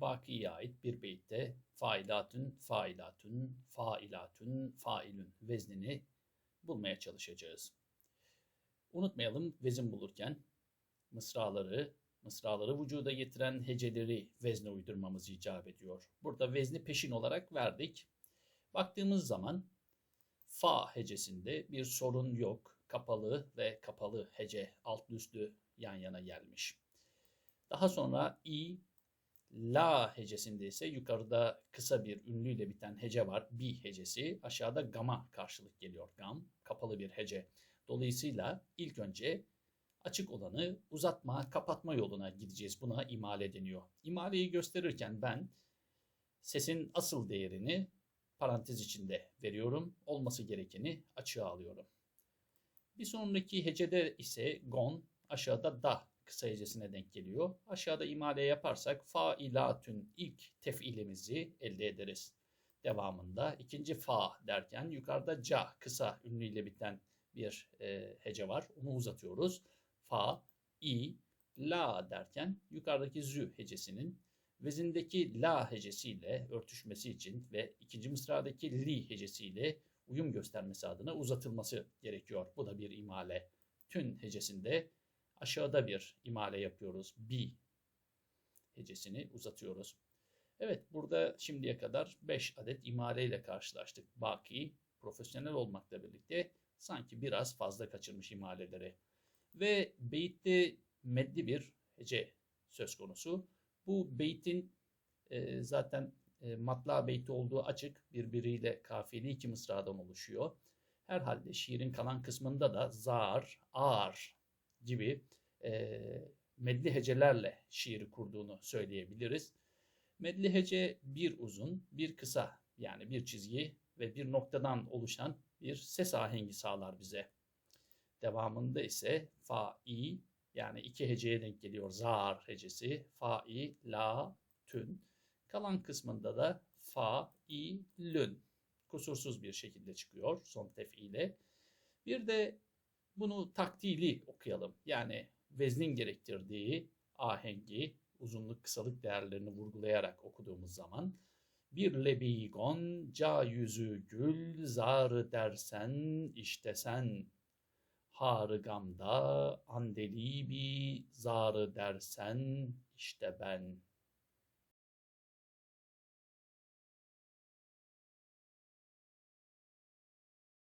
Baki'ye ait bir beytte failatün, failatün, failatün, failün veznini bulmaya çalışacağız. Unutmayalım vezin bulurken mısraları, mısraları vücuda getiren heceleri vezne uydurmamız icap ediyor. Burada vezni peşin olarak verdik. Baktığımız zaman fa hecesinde bir sorun yok. Kapalı ve kapalı hece alt üstlü yan yana gelmiş. Daha sonra i, la hecesinde ise yukarıda kısa bir ünlüyle biten hece var. Bi hecesi. Aşağıda gama karşılık geliyor. Gam, kapalı bir hece. Dolayısıyla ilk önce açık olanı uzatma, kapatma yoluna gideceğiz. Buna imale deniyor. İmaleyi gösterirken ben sesin asıl değerini parantez içinde veriyorum. Olması gerekeni açığa alıyorum. Bir sonraki hecede ise gon aşağıda da kısa hecesine denk geliyor. Aşağıda imale yaparsak failatün ilk tefilimizi elde ederiz. Devamında ikinci fa derken yukarıda ca kısa ünlüyle biten bir e, hece var. Onu uzatıyoruz. Fa, i, la derken yukarıdaki zü hecesinin vezindeki la hecesiyle örtüşmesi için ve ikinci mısradaki li hecesiyle uyum göstermesi adına uzatılması gerekiyor. Bu da bir imale. Tün hecesinde aşağıda bir imale yapıyoruz. Bi hecesini uzatıyoruz. Evet burada şimdiye kadar 5 adet imale ile karşılaştık. Baki profesyonel olmakla birlikte sanki biraz fazla kaçırmış imaleleri. Ve beytte medli bir hece söz konusu. Bu beytin e, zaten e, matla beyti olduğu açık birbiriyle kafiyeli iki mısradan oluşuyor. Herhalde şiirin kalan kısmında da zar, ağır gibi e, medli hecelerle şiiri kurduğunu söyleyebiliriz. Medli hece bir uzun, bir kısa yani bir çizgi ve bir noktadan oluşan bir ses ahengi sağlar bize. Devamında ise fa, i yani iki heceye denk geliyor. Zar hecesi, fa, i, la, tün. Kalan kısmında da fa, i, lün. Kusursuz bir şekilde çıkıyor son tefile. Bir de bunu taktili okuyalım. Yani veznin gerektirdiği ahengi, uzunluk kısalık değerlerini vurgulayarak okuduğumuz zaman bir lebigon ca yüzü gül zarı dersen işte sen harı gamda andelibi zarı dersen işte ben